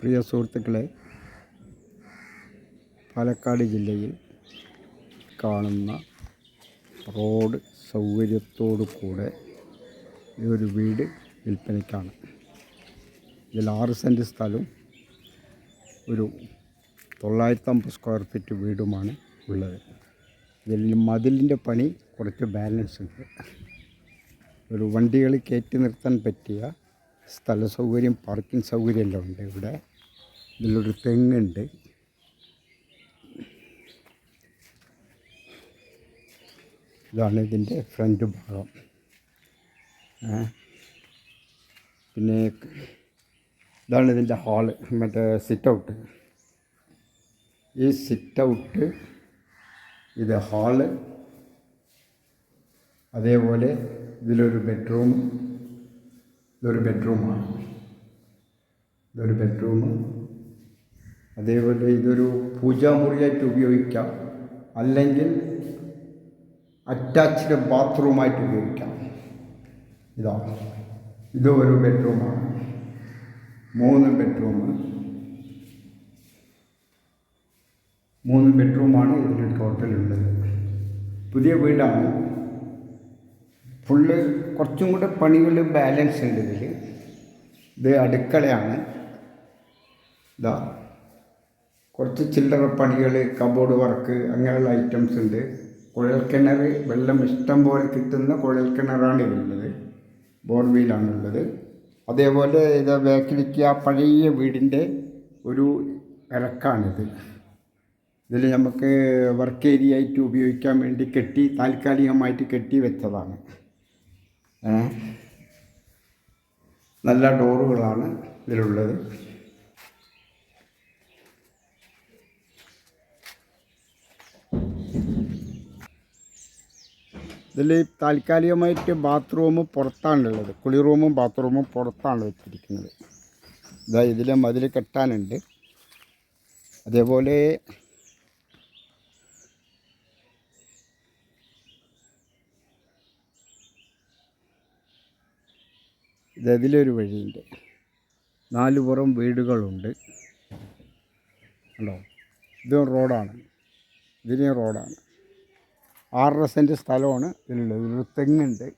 പ്രിയ സുഹൃത്തുക്കളെ പാലക്കാട് ജില്ലയിൽ കാണുന്ന റോഡ് സൗകര്യത്തോടു കൂടെ ഈ ഒരു വീട് വിൽപ്പനയ്ക്കാണ്. ഇതിൽ ആറ് സെന്റ് സ്ഥലവും ഒരു തൊള്ളായിരത്തമ്പത് സ്ക്വയർ ഫീറ്റ് വീടുമാണ് ഉള്ളത്. ഇതിൽ മതിലിന്റെ പണി കുറച്ച് ബാലൻസ് ഉണ്ട് ഒരു വണ്ടികൾ കയറ്റി നിർത്താൻ പറ്റിയ സ്ഥല സൗകര്യം പാർക്കിംഗ് സൗകര്യം എല്ലാം ഉണ്ട് ഇവിടെ. ഇതിലൊരു തെങ്ങുണ്ട്. ഇതാണ് ഇതിന്റെ ഫ്രണ്ട് ഭാഗം. പിന്നെ ഇതാണ് ഇതിന്റെ ഹാൾ മറ്റേ സിറ്റ് ഔട്ട് ഈ സിറ്റ് ഔട്ട് ഇത് ഹാൾ അതേപോലെ ഇതിലൊരു ബെഡ്റൂം ഇതൊരു ബെഡ്റൂമാണ് ഇതൊരു ബെഡ്റൂം അതേപോലെ ഇതൊരു പൂജാമുറിയായിട്ട് ഉപയോഗിക്കാം. അല്ലെങ്കിൽ അറ്റാച്ച്ഡ് ബാത്റൂമായിട്ട് ഉപയോഗിക്കാം. ഇതാണ് ഇതും ഒരു ബെഡ്റൂമാണ് മൂന്ന് ബെഡ്റൂം മൂന്ന് ബെഡ്റൂമാണ് ഇതിൽ ടോട്ടൽ ഉള്ളത്. പുതിയ വീടാണ്. ഫുള്ള് കുറച്ചും കൂടെ പണികൾ ബാലൻസ് ഉണ്ട് ഇതിൽ ഇത് അടുക്കളയാണ്. ഇതാ. കുറച്ച് ചില്ലറ പണികൾ കബോർഡ് വർക്ക് അങ്ങനെയുള്ള ഐറ്റംസ് ഉണ്ട്. കുഴൽക്കിണർ വെള്ളം ഇഷ്ടം പോലെ കിട്ടുന്ന കുഴൽക്കിണറാണ് ഇതിലുള്ളത്. ബോർവീലാണുള്ളത് അതേപോലെ ഇത് ബാക്കിലേക്ക് ആ പഴയ വീടിന്റെ ഒരു ഇറക്കാണിത്. ഇതിൽ നമുക്ക് വർക്ക് ഏരിയ ആയിട്ട് ഉപയോഗിക്കാൻ വേണ്ടി കെട്ടി താൽക്കാലികമായിട്ട് കെട്ടി വെച്ചതാണ്? നല്ല ഡോറുകളാണ് ഇതിലുള്ളത്. ഇതിൽ താൽക്കാലികമായിട്ട് ബാത്റൂം പുറത്താണുള്ളത്. കുളി റൂമും ബാത്റൂമും പുറത്താണ് വെച്ചിരിക്കുന്നത്. ഇതാ ഇതിൽ മതിൽ കെട്ടാനുണ്ട്. അതേപോലെ ഇതിലൊരു വഴിയുണ്ട്. നാല് പുറം വീടുകളുണ്ട്. ഉണ്ടോ ഇതും റോഡാണ്. ഇതിനെയും റോഡാണ്. ആറര സെന്റ് സ്ഥലമാണ് ഇതിലുള്ളത്. ഇതിലൊരു തെങ്ങുണ്ട്.